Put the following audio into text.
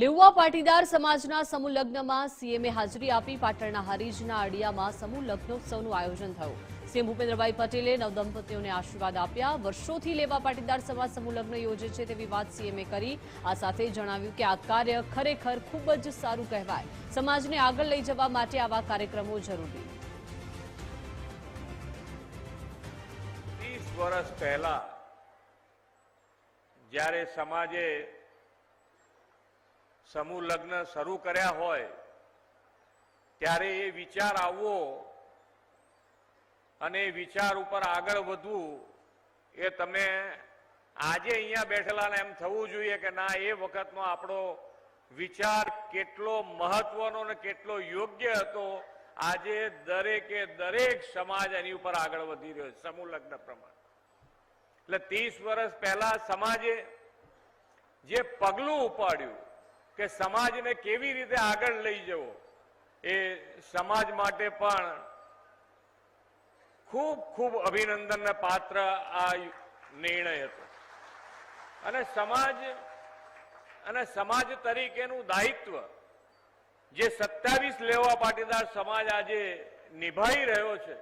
લેઉવા પાટીદાર સમાજના સમૂહ લગ્નમાં સીએમએ હાજરી આપી પાટણના હરીજના અડિયામાં સમૂહ લગ્નોત્સવનું આયોજન થયું. સીએમ ભૂપેન્દ્રભાઈ પટેલે નવદંપતીઓને આશીર્વાદ આપ્યા. વર્ષોથી લેવા પાટીદાર સમાજ સમૂહ લગ્ન યોજે છે તેવી વાત સીએમએ કરી. આ સાથે જણાવ્યું કે આ કાર્ય ખરેખર ખૂબ જ સારું કહેવાય. સમાજને આગળ લઈ જવા માટે આવા કાર્યક્રમો જરૂરી. વર્ષ પહેલા જ્યારે સમાજે સમૂહ લગ્ન શરૂ કર્યા હોય, ત્યારે એ વિચાર આવવો અને એ વિચાર ઉપર આગળ વધવું એ તમે આજે અહીંયા બેઠેલાને એમ થવું જોઈએ કે ના, એ વખતનો આપણો વિચાર કેટલો મહત્વનો અને કેટલો યોગ્ય હતો, આજે દરેકે દરેક સમાજ એની ઉપર આગળ વધી રહ્યો છે, સમૂહ લગ્ન પ્રમાણે. એટલે ત્રીસ વર્ષ પહેલા સમાજે જે પગલું ઉપાડ્યું કે સમાજને કેવી રીતે આગળ લઈ જવો? એ સમાજ માટે પણ ખૂબ ખૂબ અભિનંદનને પાત્ર આ નિર્ણય હતો. અને સમાજ અને સમાજ તરીકેનું દાયિત્વ જે સત્યાવીસ લેવા પાટીદાર સમાજ આજે નિભાઈ રહ્યો છે